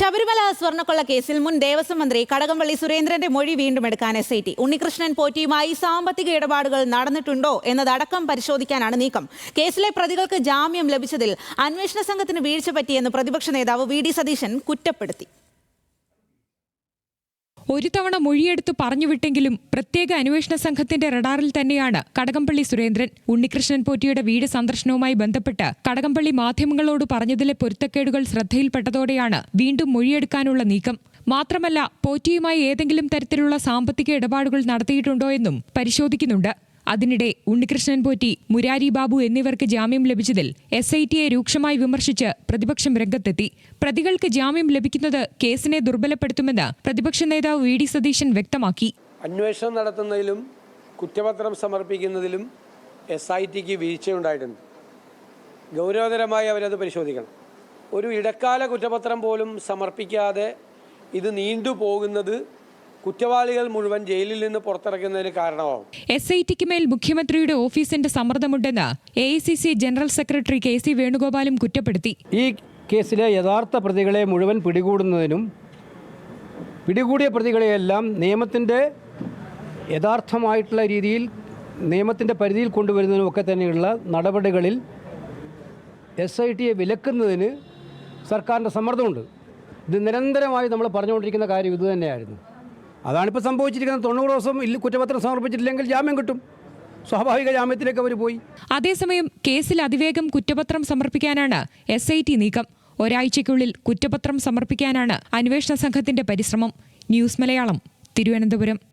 ശബരിമല സ്വർണക്കൊള്ള കേസിൽ മുൻ ദേവസ്വം മന്ത്രി കടകംപള്ളി സുരേന്ദ്രന്റെ മൊഴി വീണ്ടും എടുക്കാൻ എസ് ഐ ടി ഉണ്ണികൃഷ്ണൻ പോറ്റിയുമായി സാമ്പത്തിക ഇടപാടുകൾ നടന്നിട്ടുണ്ടോ എന്നതടക്കം പരിശോധിക്കാനാണ് നീക്കം. കേസിലെ പ്രതികൾക്ക് ജാമ്യം ലഭിച്ചതിൽ അന്വേഷണ സംഘത്തിന് വീഴ്ച പറ്റിയെന്ന് പ്രതിപക്ഷ നേതാവ് വി ഡി സതീശൻ കുറ്റപ്പെടുത്തി. ഒരു തവണ മൊഴിയെടുത്ത് പറഞ്ഞുവിട്ടെങ്കിലും പ്രത്യേക അന്വേഷണ സംഘത്തിന്റെ റഡാറിൽ തന്നെയാണ് കടകംപള്ളി സുരേന്ദ്രൻ ഉണ്ണികൃഷ്ണൻ പോറ്റിയുടെ വീട് സന്ദർശനവുമായി ബന്ധപ്പെട്ട് കടകംപള്ളി മാധ്യമങ്ങളോട് പറഞ്ഞതിലെ പൊരുത്തക്കേടുകൾ ശ്രദ്ധയിൽപ്പെട്ടതോടെയാണ് വീണ്ടും മൊഴിയെടുക്കാനുള്ള നീക്കം. മാത്രമല്ല പോറ്റിയുമായി ഏതെങ്കിലും തരത്തിലുള്ള സാമ്പത്തിക ഇടപാടുകൾ നടത്തിയിട്ടുണ്ടോ എന്നും പരിശോധിക്കുന്നുണ്ട്. അതിനിടെ ഉണ്ണികൃഷ്ണൻ പോറ്റി മുരാരി ബാബു എന്നിവർക്ക് ജാമ്യം ലഭിച്ചതിൽ എസ് ഐ ടിയെ രൂക്ഷമായി വിമർശിച്ച് പ്രതിപക്ഷം രംഗത്തെത്തി. പ്രതികൾക്ക് ജാമ്യം ലഭിക്കുന്നത് കേസിനെ ദുർബലപ്പെടുത്തുമെന്ന് പ്രതിപക്ഷ നേതാവ് വി ഡി സതീശൻ വ്യക്തമാക്കി. അന്വേഷണം നടത്തുന്നതിലും കുറ്റപത്രം സമർപ്പിക്കുന്നതിലും എസ് ഐ ടിക്ക് വീഴ്ചയുണ്ടായിട്ടുണ്ട്. ഗൗരവതരമായി അവരത് പരിശോധിക്കണം. ഒരു ഇടക്കാല കുറ്റപത്രം പോലും സമർപ്പിക്കാതെ ഇത് നീണ്ടുപോകുന്നത് കുറ്റവാളികൾ മുഴുവൻ ജയിലിൽ നിന്ന് പുറത്തിറക്കുന്നതിന് കാരണമാവും. എസ് ഐ ടിക്ക് മേൽ മുഖ്യമന്ത്രിയുടെ ഓഫീസിന്റെ സമ്മർദ്ദമുണ്ടെന്ന് A I C C general secretary K C വേണുഗോപാലും കുറ്റപ്പെടുത്തി. ഈ കേസിലെ യഥാർത്ഥ പ്രതികളെ മുഴുവൻ പിടികൂടുന്നതിനും പിടികൂടിയ പ്രതികളെയെല്ലാം നിയമത്തിന്റെ യഥാർത്ഥമായിട്ടുള്ള രീതിയിൽ നിയമത്തിന്റെ പരിധിയിൽ കൊണ്ടുവരുന്നതിനും ഒക്കെ തന്നെയുള്ള നടപടികളിൽ എസ് ഐ ടിയെ വിലക്കുന്നതിന് സർക്കാരിന്റെ സമ്മർദ്ദമുണ്ട്. ഇത് നിരന്തരമായി നമ്മൾ പറഞ്ഞുകൊണ്ടിരിക്കുന്ന കാര്യം ഇതുതന്നെയായിരുന്നു അതാണിപ്പോൾ സംഭവിച്ചിരിക്കുന്നത്. തൊണ്ണൂറ് ദിവസം ഇല്ല കുറ്റപത്രം സമർപ്പിച്ചിട്ടില്ലെങ്കിൽ ജാമ്യം കിട്ടും. സ്വാഭാവിക ജാമ്യത്തിലേക്ക് അവർ പോയി. അതേസമയം കേസിൽ അതിവേഗം കുറ്റപത്രം സമർപ്പിക്കാനാണ് എസ് ഐ ടി നീക്കം. ഒരാഴ്ചയ്ക്കുള്ളിൽ കുറ്റപത്രം സമർപ്പിക്കാനാണ് അന്വേഷണ സംഘത്തിന്റെ പരിശ്രമം. ന്യൂസ് മലയാളം തിരുവനന്തപുരം.